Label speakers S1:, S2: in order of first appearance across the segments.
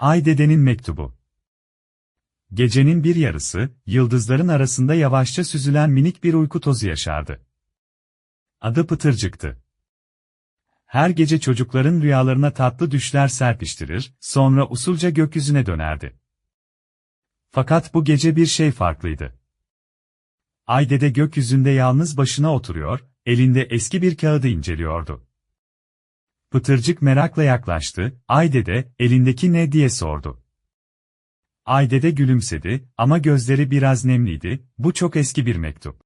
S1: Ay dedenin mektubu. Gecenin bir yarısı, yıldızların arasında yavaşça süzülen minik bir uyku tozu yaşardı. Adı Pıtırcık'tı. Her gece çocukların rüyalarına tatlı düşler serpiştirir, sonra usulca gökyüzüne dönerdi. Fakat bu gece bir şey farklıydı. Ay dede gökyüzünde yalnız başına oturuyor, elinde eski bir kağıdı inceliyordu. Pıtırcık merakla yaklaştı, Ay dede, elindeki ne diye sordu. Ay dede gülümsedi ama gözleri biraz nemliydi, bu çok eski bir mektup.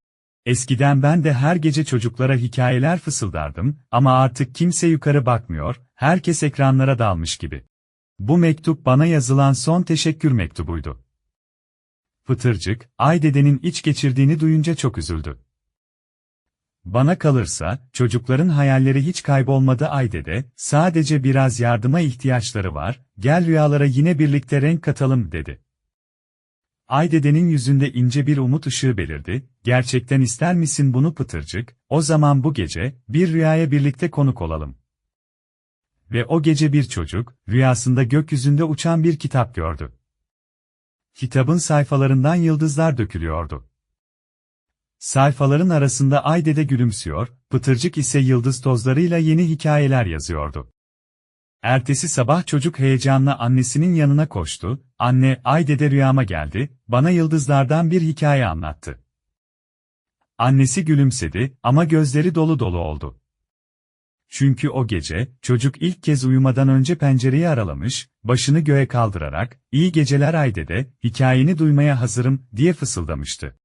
S1: Eskiden ben de her gece çocuklara hikayeler fısıldardım ama artık kimse yukarı bakmıyor, herkes ekranlara dalmış gibi. Bu mektup bana yazılan son teşekkür mektubuydu. Pıtırcık, Ay dedenin iç geçirdiğini duyunca çok üzüldü. Bana kalırsa, çocukların hayalleri hiç kaybolmadı Aydede, sadece biraz yardıma ihtiyaçları var, gel rüyalara yine birlikte renk katalım dedi. Aydede'nin yüzünde ince bir umut ışığı belirdi, gerçekten ister misin bunu pıtırcık, o zaman bu gece, bir rüyaya birlikte konuk olalım. Ve o gece bir çocuk, rüyasında gökyüzünde uçan bir kitap gördü. Kitabın sayfalarından yıldızlar dökülüyordu. Sayfaların arasında Aydede gülümsüyor, Pıtırcık ise yıldız tozlarıyla yeni hikayeler yazıyordu. Ertesi sabah çocuk heyecanla annesinin yanına koştu, anne, Aydede rüyama geldi, bana yıldızlardan bir hikaye anlattı. Annesi gülümsedi ama gözleri dolu dolu oldu. Çünkü o gece, çocuk ilk kez uyumadan önce pencereyi aralamış, başını göğe kaldırarak, iyi geceler Aydede, hikayeni duymaya hazırım, diye fısıldamıştı.